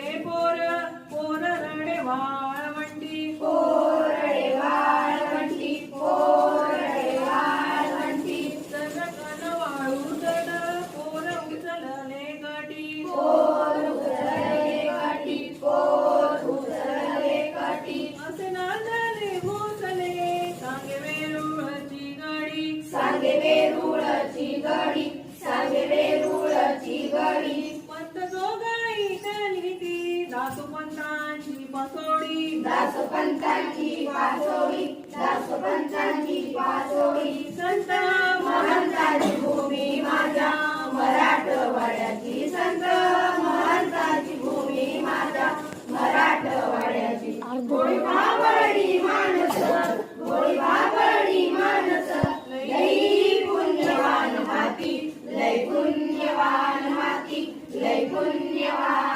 रे पोर पोर रडे वाळवंटी. पोर रे वाळवंटी पोर रे वाळवंटी सगळं वाळू चढ पोर उचलले गटी पोर उचलले गटी पोर उचलले गटी असे ना झाले भोसले सांगे वेरुळची गाडी. सांगे वेरुळची गाडी. दासोपंतांची पसोडी दासपंतांची पासोळी दासपंतांची पासोळी. संत महंताची भूमी माझ्या मराठवाड्याची संत महंताची भूमी माझ्या मराठवाड्याची गोळी भाबडी माणस गोळी भाबडी माणस लई पुण्यवान माती लई पुण्यवान माती लई पुण्यवान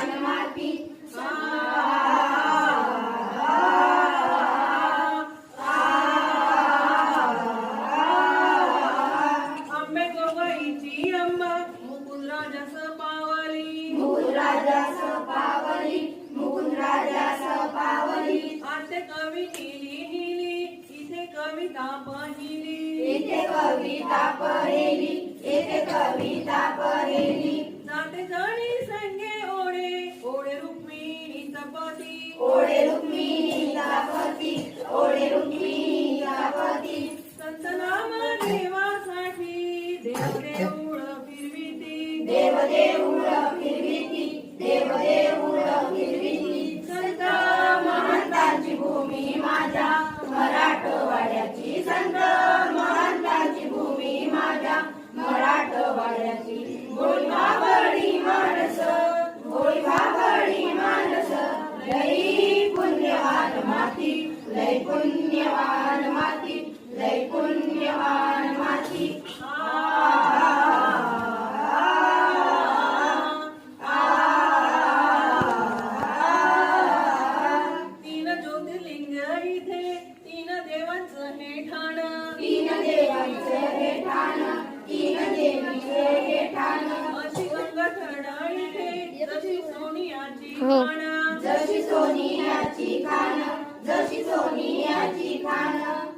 राजास पावली. पावली पावली. आते कवी इथे कविता पहिली. येथे कविता पहेली येथे कविता पहेली. नाते जणी संगे ओढे ओढे रुक्मिणीचा पती. ओढे रुक्मिणीचा पती ओढे रुक्मिणीचा पती. पुण्यवान माती लय पुण्यवान माती लय पुण्य हे. जशी जशी सोनियाची खान जशी सोनियाची खान